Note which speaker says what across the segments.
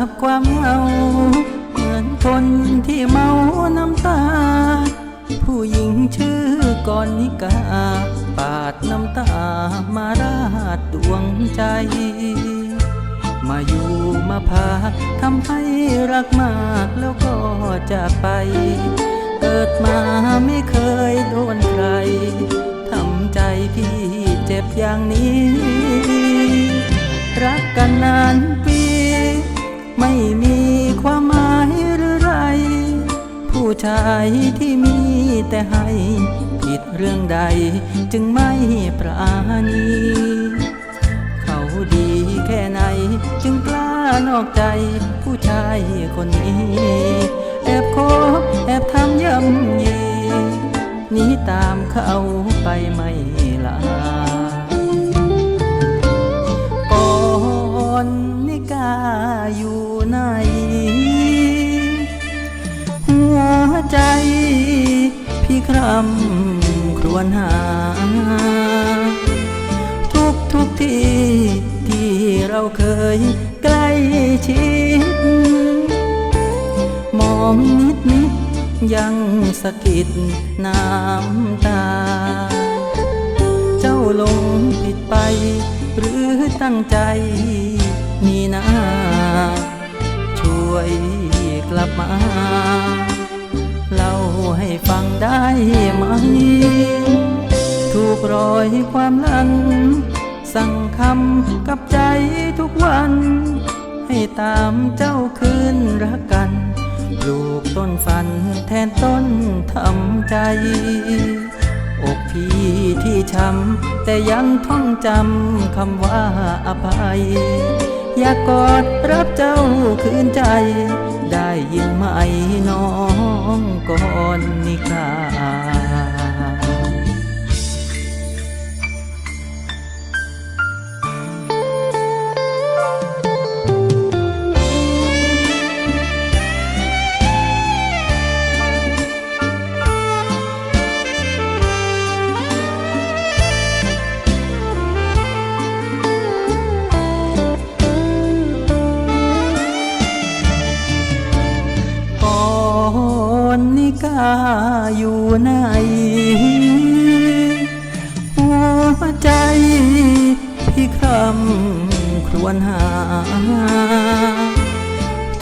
Speaker 1: อยู่กับความเหงา เหมือนคนที่เมาน้ำตา ผู้หญิงชื่อกรนิกา ปาดน้ำตามาราดดวงใจ มาอยู่มาพาทำให้รักมากแล้วก็จากไป เกิดมาไชายที่มีแต่ให้ ผิดเรื่องใดจึงไม่ปราณี เขาดีแค่ไหนจึงกล้านอกใจผู้ชายคนนี้ แอบคบแอบทำย่ำยีหนีตามเขาไปไม่ ครำครวญหา ทุกทุกที่ที่เราเคยใกล้ชิด มองนิดนิดยังสะกิดน้ำตา เจ้าหลงผิดไป หรือตั้งใจนี่นะช่วยกลับมา ได้ไหม ถูกรอยความลัง สั่งคำกับใจทุกวัน ให้ตามเจ้าคืนรักกัน ลูกต้นฝันแทนต้นทำใจ อกพี่ที่ช้ำแต่ยังท่องจำคำว่าอภัย อยากกอดรับเจ้าคืนใจได้ยินไหมน้องก่อนนิกาาอยู่ไหนหัวใจพี่ครำครวญหา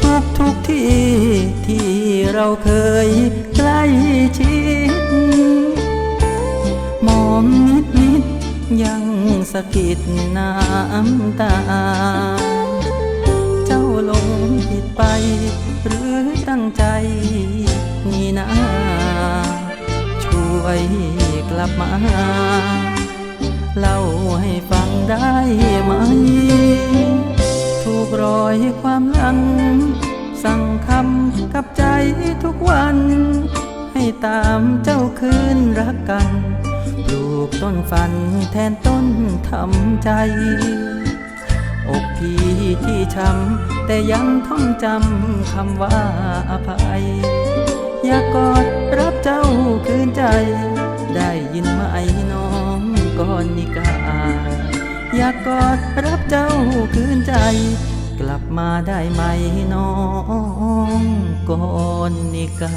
Speaker 1: ทุกทุกที่ที่เราเคยใกล้ชิดมองนิดนิดยังสะกิดน้ำตา เจ้าหลงผิดไป หรือตั้งใจ ช่วยกลับมา เล่าให้ฟังได้ไหม ถูกรอยความหลัง สั่งคำกับใจทุกวัน ให้ตามเจ้าคืนรักกัน ปลูกต้นฝันแทนต้นทำใจ อกพี่ที่ช้ำแต่ยังท่องจำคำว่าอภัย ได้ยินไหมน้องก่อนนิกา อยากกอดรับเจ้าคืนใจ กลับมาได้ไหมน้องก่อนนิกา